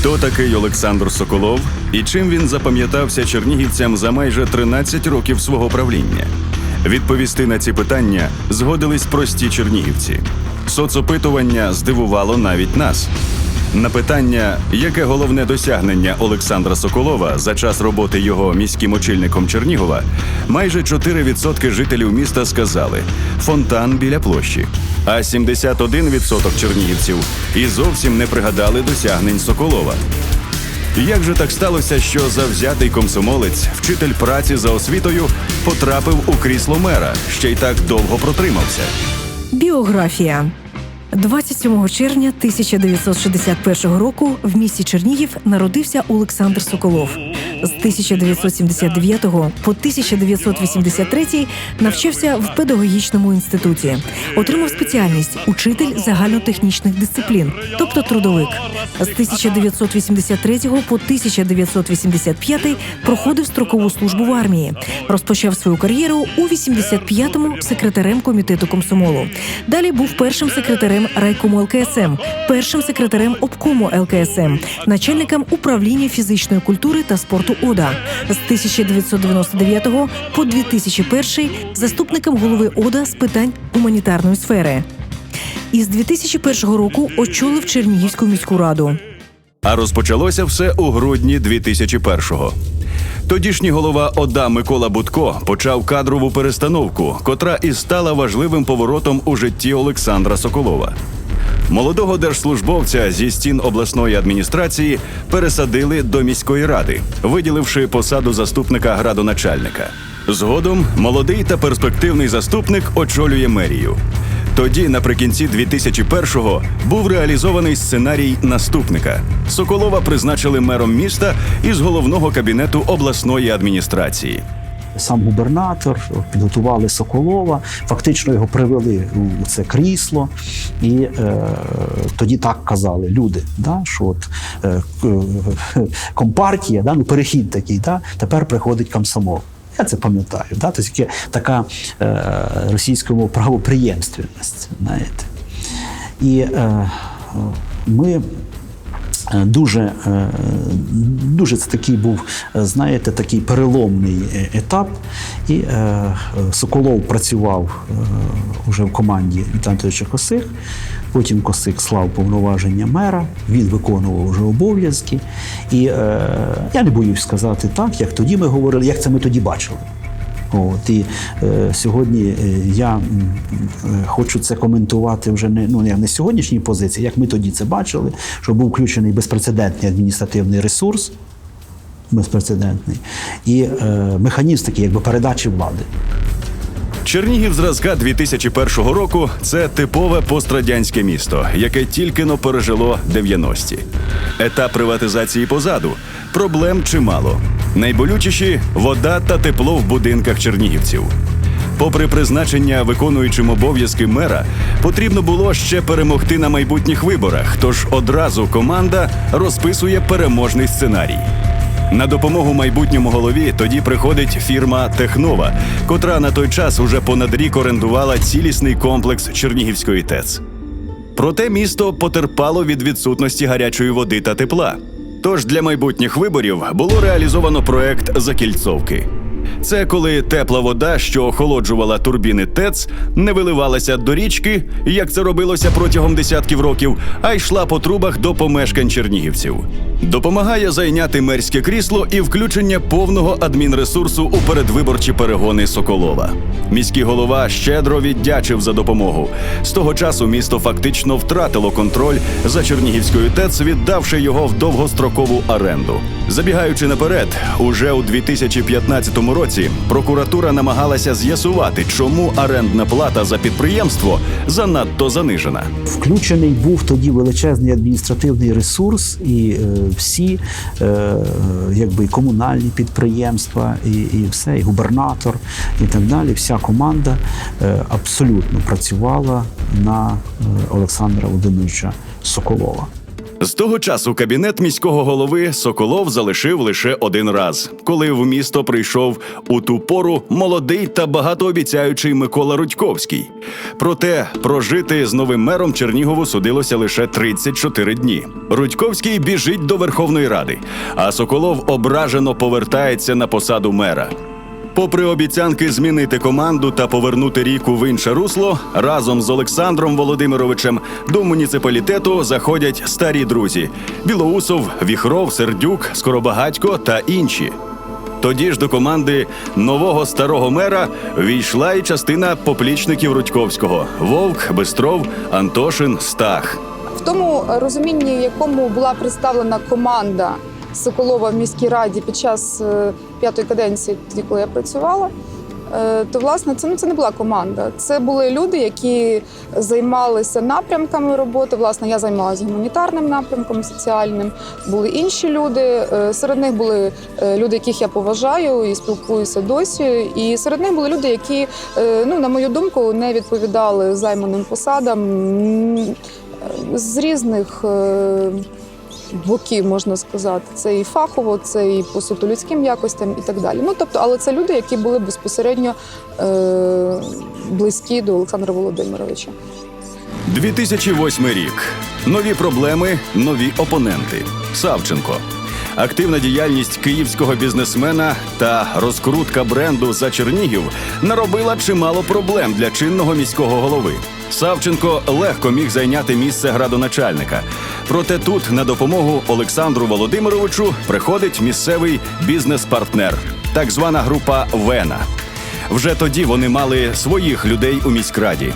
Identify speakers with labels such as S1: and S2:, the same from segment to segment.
S1: Хто такий Олександр Соколов і чим він запам'ятався чернігівцям за майже 13 років свого правління? Відповісти на ці питання згодились прості чернігівці. Соцопитування здивувало навіть нас. На питання, яке головне досягнення Олександра Соколова за час роботи його міським очільником Чернігова, майже 4% жителів міста сказали фонтан біля площі. А 71% чернігівців і зовсім не пригадали досягнень Соколова. Як же так сталося, що завзятий комсомолець, вчитель праці за освітою, потрапив у крісло мера, ще й так довго протримався?
S2: Біографія 27 червня 1961 року в місті Чернігів народився Олександр Соколов. З 1979 по 1983 навчався в педагогічному інституті. Отримав спеціальність учитель загальнотехнічних дисциплін, тобто трудовик. З 1983 по 1985 проходив строкову службу в армії. Розпочав свою кар'єру у 85-му секретарем комітету комсомолу. Далі був першим секретарем райкому ЛКСМ, першим секретарем обкому ЛКСМ, начальником управління фізичної культури та спорту ОДА. З 1999 по 2001 заступником голови ОДА з питань гуманітарної сфери. Із 2001 року очолив Чернігівську міську раду.
S1: А розпочалося все у грудні 2001-го. Тодішній голова ОДА Микола Будко почав кадрову перестановку, котра і стала важливим поворотом у житті Олександра Соколова. Молодого держслужбовця зі стін обласної адміністрації пересадили до міської ради, виділивши посаду заступника градоначальника. Згодом молодий та перспективний заступник очолює мерію. Тоді, наприкінці 2001-го, був реалізований сценарій наступника. Соколова призначили мером міста із головного кабінету обласної адміністрації.
S3: Сам губернатор підготували Соколова, фактично його привели у це крісло, і е, тоді так казали люди, да, що от е, к- компартія, да, ну перехід такий, да, тепер приходить комсомол. Я це пам'ятаю. Да? Тобто така е, російському правоприємственність, знаєте. І е, ми Е, Дуже, е, дуже це такий був, е, знаєте, такий переломний е, етап. І е, е, Соколов працював е, уже в команді Віталія Анатолійовича Косих. Потім Косик слав повноваження мера, він виконував вже обов'язки. І е, я не боюсь сказати так, як тоді ми говорили, як це ми тоді бачили. От, і е, сьогодні е, я е, хочу це коментувати вже не, ну, не з позиції, як ми тоді це бачили, що був включений безпрецедентний адміністративний ресурс, безпрецедентний, і е, механізм такий, якби передачі влади.
S1: Чернігів зразка 2001 року це типове пострадянське місто, яке тільки но пережило 90-ті. Етап приватизації позаду. Проблем чимало. Найболючіші вода та тепло в будинках чернігівців. Попри призначення виконуючим обов'язки мера, потрібно було ще перемогти на майбутніх виборах. Тож одразу команда розписує переможний сценарій. На допомогу майбутньому голові тоді приходить фірма Технова, котра на той час уже понад рік орендувала цілісний комплекс Чернігівської ТЕЦ. Проте місто потерпало від відсутності гарячої води та тепла. Тож для майбутніх виборів було реалізовано проект закільцовки. Це коли тепла вода, що охолоджувала турбіни ТЕЦ, не виливалася до річки, як це робилося протягом десятків років, а йшла по трубах до помешкань чернігівців. Допомагає зайняти мерське крісло і включення повного адмінресурсу у передвиборчі перегони Соколова. Міський голова щедро віддячив за допомогу. З того часу місто фактично втратило контроль за Чернігівською ТЕЦ, віддавши його в довгострокову оренду. Забігаючи наперед, уже у 2015 році прокуратура намагалася з'ясувати, чому орендна плата за підприємство занадто занижена.
S3: Включений був тоді величезний адміністративний ресурс, і е, всі е, якби комунальні підприємства, і, і все, і губернатор, і так далі. Вся команда е, абсолютно працювала на е, Олександра Володимировича Соколова.
S1: З того часу кабінет міського голови Соколов залишив лише один раз, коли в місто прийшов у ту пору молодий та багатообіцяючий Микола Рудьковський. Проте прожити з новим мером Чернігову судилося лише 34 дні. Рудьковський біжить до Верховної Ради, а Соколов ображено повертається на посаду мера. Попри обіцянки змінити команду та повернути ріку в інше русло, разом з Олександром Володимировичем до муніципалітету заходять старі друзі: Білоусов, Віхров, Сердюк, Скоробагатько та інші. Тоді ж до команди нового старого мера війшла і частина поплічників Рудьковського: Вовк, Бистров, Антошин, Стах.
S4: В тому розумінні, якому була представлена команда Соколова в міській раді під час е, п'ятої каденції, тоді коли я працювала, е, то власне це, ну, це не була команда. Це були люди, які займалися напрямками роботи. Власне, я займалася гуманітарним напрямком, соціальним. Були інші люди. Е, Серед них були люди, яких я поважаю і спілкуюся досі. І серед них були люди, які, ну на мою думку, не відповідали займаним посадам з різних. Боків можна сказати, це і фахово, це і по суто людським якостям, і так далі. Ну тобто, але це люди, які були безпосередньо е, близькі до Олександра Володимировича.
S1: 2008 рік. Нові проблеми, нові опоненти. Савченко. Активна діяльність київського бізнесмена та розкрутка бренду за Чернігів наробила чимало проблем для чинного міського голови. Савченко легко міг зайняти місце градоначальника. Проте тут на допомогу Олександру Володимировичу приходить місцевий бізнес-партнер, так звана група Вена. Вже тоді вони мали своїх людей у міськраді.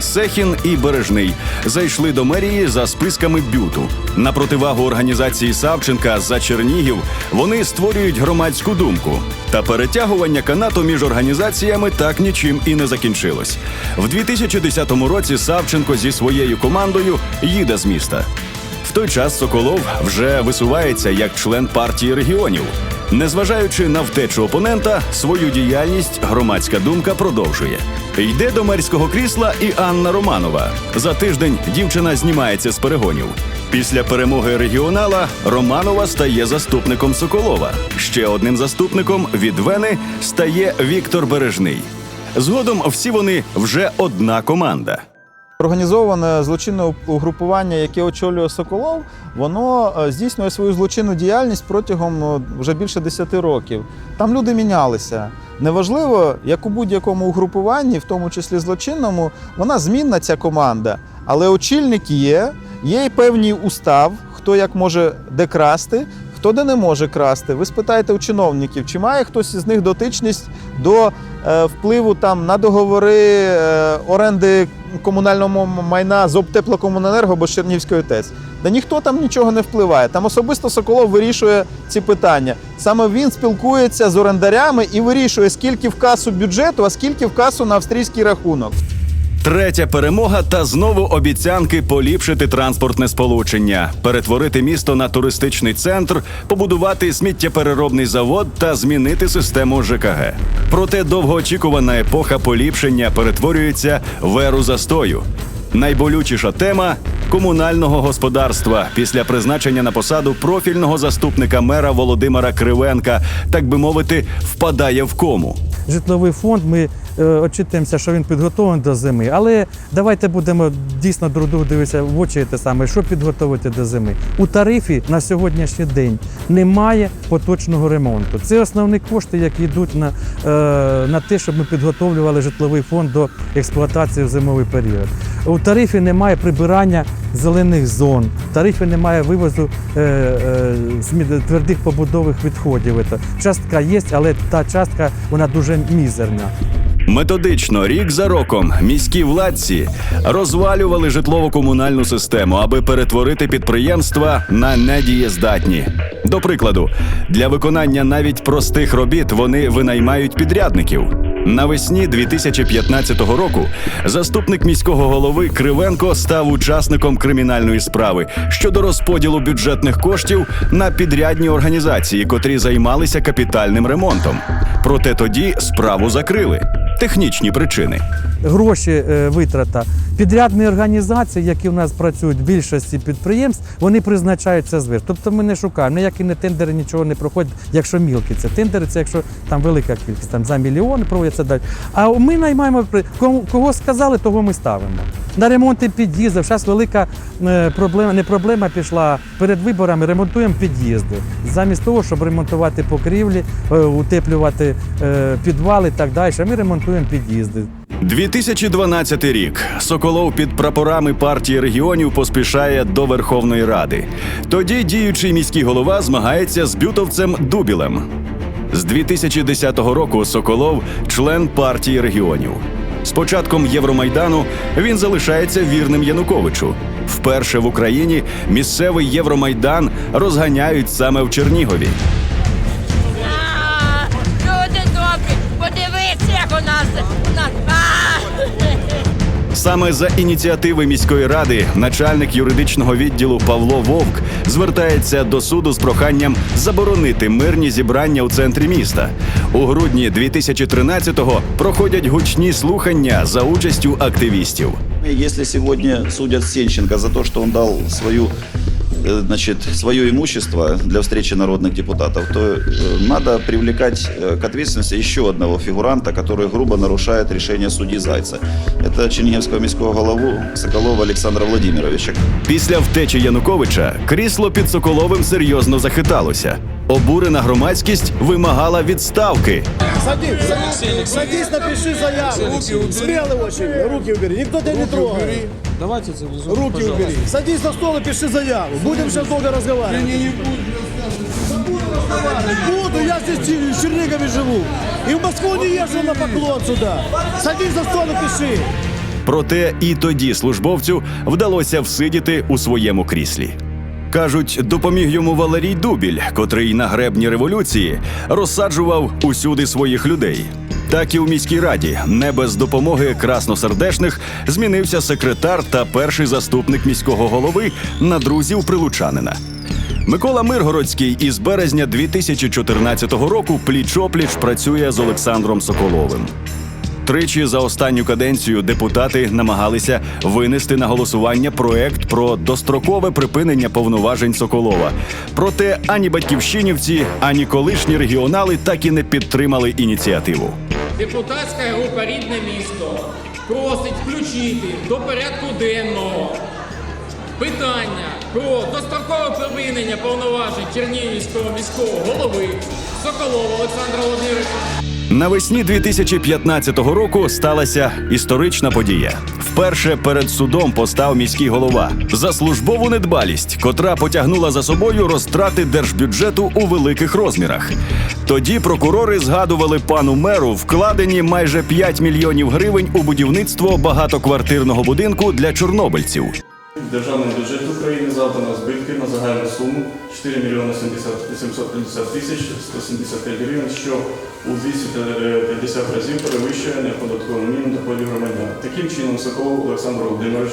S1: Сехін і Бережний зайшли до мерії за списками бюту. На противагу організації Савченка за Чернігів вони створюють громадську думку. Та перетягування канату між організаціями так нічим і не закінчилось. В 2010 році Савченко зі своєю командою їде з міста. В той час Соколов вже висувається як член партії регіонів. Незважаючи на втечу опонента, свою діяльність громадська думка продовжує. Йде до мерського крісла і Анна Романова. За тиждень дівчина знімається з перегонів. Після перемоги регіонала Романова стає заступником Соколова. Ще одним заступником від Вени стає Віктор Бережний. Згодом всі вони вже одна команда.
S5: Організоване злочинне угрупування, яке очолює Соколов, воно е, здійснює свою злочинну діяльність протягом е, вже більше 10 років. Там люди мінялися. Неважливо, як у будь-якому угрупуванні, в тому числі злочинному, вона змінна ця команда. Але очільник є, є й певний устав, хто як може де красти, хто де не може красти. Ви спитаєте у чиновників, чи має хтось із них дотичність до впливу там на договори е, оренди комунального майна з обтеплокомуненерго або з Чернівської ТЕЦ. Та ніхто там нічого не впливає. Там особисто Соколов вирішує ці питання. Саме він спілкується з орендарями і вирішує, скільки в касу бюджету, а скільки в касу на австрійський рахунок.
S1: Третя перемога та знову обіцянки поліпшити транспортне сполучення, перетворити місто на туристичний центр, побудувати сміттєпереробний завод та змінити систему ЖКГ. Проте довгоочікувана епоха поліпшення перетворюється в еру застою. Найболючіша тема комунального господарства після призначення на посаду профільного заступника мера Володимира Кривенка, так би мовити, впадає в кому.
S6: житловий фонд. Ми очитуємося, що він підготовлений до зими. Але давайте будемо дійсно друг другу дивитися в очі те саме, що підготовити до зими. У тарифі на сьогоднішній день немає поточного ремонту. Це основні кошти, які йдуть на, е, на те, щоб ми підготовлювали житловий фонд до експлуатації в зимовий період. У тарифі немає прибирання зелених зон, в тарифі немає вивозу е, е, твердих побудових відходів. Частка є, але та частка вона дуже мізерна.
S1: Методично, рік за роком, міські владці розвалювали житлово-комунальну систему, аби перетворити підприємства на недієздатні. До прикладу, для виконання навіть простих робіт вони винаймають підрядників. Навесні 2015 року заступник міського голови Кривенко став учасником кримінальної справи щодо розподілу бюджетних коштів на підрядні організації, котрі займалися капітальним ремонтом. Проте тоді справу закрили. Технічні причини.
S6: Гроші е, витрата Підрядні організації, які в нас працюють в більшості підприємств, вони призначають це зверху. Тобто ми не шукаємо, ніякі не тендери нічого не проходять, якщо мілкі. Це тендери, це якщо там велика кількість, там за мільйони проводяться далі. А ми наймаємо кого, кого сказали, того ми ставимо. На ремонти під'їздів. Зараз велика е, проблема, не проблема пішла перед виборами. Ремонтуємо під'їзди. Замість того, щоб ремонтувати покрівлі, е, утеплювати е, підвали і так далі. Ми ремонтуємо під'їзди.
S1: 2012 рік. Соколов під прапорами партії регіонів поспішає до Верховної Ради. Тоді діючий міський голова змагається з бютовцем Дубілем. З 2010 року Соколов член партії регіонів. З початком Євромайдану він залишається вірним Януковичу. Вперше в Україні місцевий Євромайдан розганяють саме в Чернігові. Саме за ініціативи міської ради начальник юридичного відділу Павло Вовк звертається до суду з проханням заборонити мирні зібрання у центрі міста. У грудні 2013-го проходять гучні слухання за участю активістів.
S7: Якщо сьогодні судять Сенченка за то, що он дав свою, значит, свое имущество для встречи народных депутатов, то э, надо привлекать э, к ответственности еще одного фигуранта, который грубо нарушает решение судьи Зайца. Это Черниговского міського голову Соколова Александра Владимировича.
S1: Після втечі Януковича крісло під Соколовим серйозно захиталося. Обурена громадськість вимагала відставки.
S8: Садись, садись, садись, напиши заяву. Смелый очень, руки убери, никто тебя не трогает.
S9: Давайте це.
S8: Руки убери. Садись на стол и пиши заяву. Будем сейчас долго разговаривать. Я не буду. Буду, я здесь в Чернигове живу. И в Москву не езжу на поклон сюда. Садись за стол и пиши.
S1: Проте і тоді службовцю вдалося всидіти у своєму кріслі. Кажуть, допоміг йому Валерій Дубіль, котрий на гребні революції розсаджував усюди своїх людей. Так і у міській раді, не без допомоги красносердешних, змінився секретар та перший заступник міського голови на друзів прилучанина. Микола Миргородський із березня 2014 року пліч-опліч працює з Олександром Соколовим. Тричі за останню каденцію депутати намагалися винести на голосування проект про дострокове припинення повноважень Соколова. Проте ані батьківщинівці, ані колишні регіонали так і не підтримали ініціативу.
S9: Депутатська група Рідне місто просить включити до порядку денного питання про дострокове припинення повноважень Чернігівського міського голови Соколова Олександра Володимировича.
S1: Навесні 2015 року сталася історична подія. Вперше перед судом постав міський голова за службову недбалість, котра потягнула за собою розтрати держбюджету у великих розмірах. Тоді прокурори згадували пану меру вкладені майже 5 мільйонів гривень у будівництво багатоквартирного будинку для чорнобильців.
S10: Державний бюджет України завдано збитки на загальну суму 4 мільйони 750 тисяч 175 гривень, що у 250 разів перевищує неоподаткований мінімум доходів громадян. Таким чином, Соколов Олександр Володимирович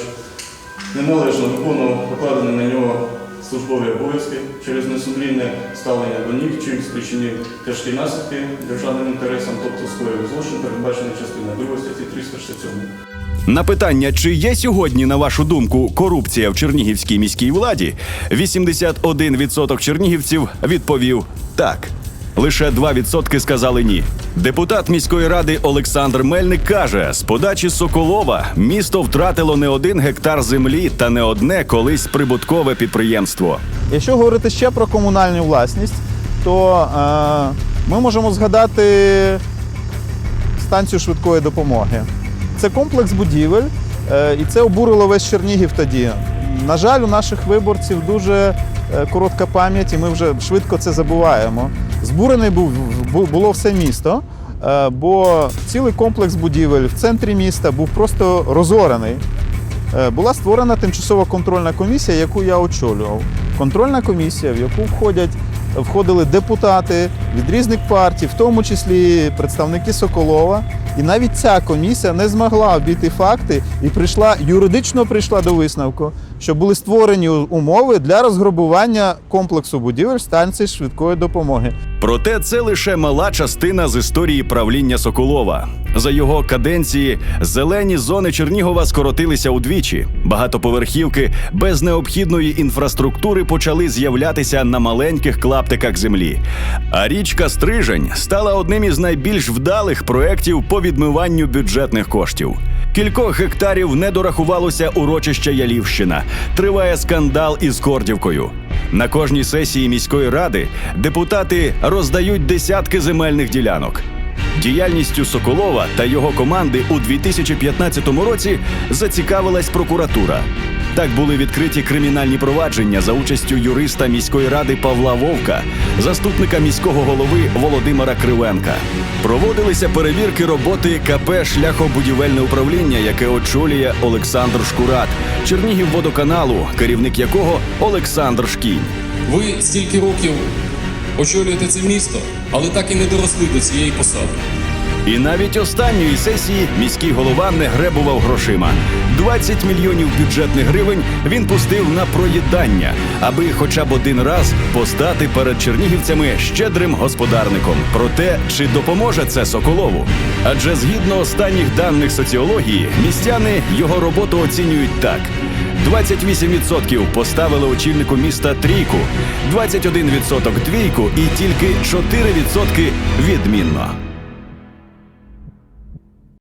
S10: неналежно виконував покладені на нього службові обов'язки через несумлінне ставлення до них, чим спричинив тяжкі наслідки державним інтересам, тобто скоїв злочин, передбачений частиною 2 статті 367.
S1: На питання, чи є сьогодні, на вашу думку, корупція в чернігівській міській владі, 81% чернігівців відповів так. Лише 2% сказали ні. Депутат міської ради Олександр Мельник каже: з подачі Соколова місто втратило не один гектар землі та не одне колись прибуткове підприємство.
S5: Якщо говорити ще про комунальну власність, то е, ми можемо згадати станцію швидкої допомоги. Це комплекс будівель, е, і це обурило весь Чернігів тоді. На жаль, у наших виборців дуже е, коротка пам'ять, і ми вже швидко це забуваємо. Збурений був бу- було все місто, е, бо цілий комплекс будівель в центрі міста був просто розорений. Е, була створена тимчасова контрольна комісія, яку я очолював. Контрольна комісія, в яку входять, входили депутати від різних партій, в тому числі представники Соколова. І навіть ця комісія не змогла обійти факти і прийшла юридично прийшла до висновку, що були створені умови для розграбування комплексу будівель станції швидкої допомоги.
S1: Проте це лише мала частина з історії правління Соколова. За його каденції зелені зони Чернігова скоротилися удвічі. Багатоповерхівки без необхідної інфраструктури почали з'являтися на маленьких клаптиках землі. А річка Стрижень стала одним із найбільш вдалих проєктів по відмиванню бюджетних коштів. Кількох гектарів не дорахувалося урочище Ялівщина. Триває скандал із Кордівкою. На кожній сесії міської ради депутати роздають десятки земельних ділянок. Діяльністю Соколова та його команди у 2015 році зацікавилась прокуратура. Так були відкриті кримінальні провадження за участю юриста міської ради Павла Вовка, заступника міського голови Володимира Кривенка. Проводилися перевірки роботи КП Шляхобудівельне управління, яке очолює Олександр Шкурат, Чернігівводоканалу, керівник якого Олександр Шкінь.
S9: Ви стільки років очолюєте це місто, але так і не доросли до цієї посади.
S1: І навіть останньої сесії міський голова не гребував грошима. 20 мільйонів бюджетних гривень він пустив на проїдання, аби хоча б один раз постати перед чернігівцями щедрим господарником. Проте чи допоможе це Соколову? Адже згідно останніх даних соціології, містяни його роботу оцінюють так: 28% поставили очільнику міста трійку, 21% двійку і тільки 4% відмінно.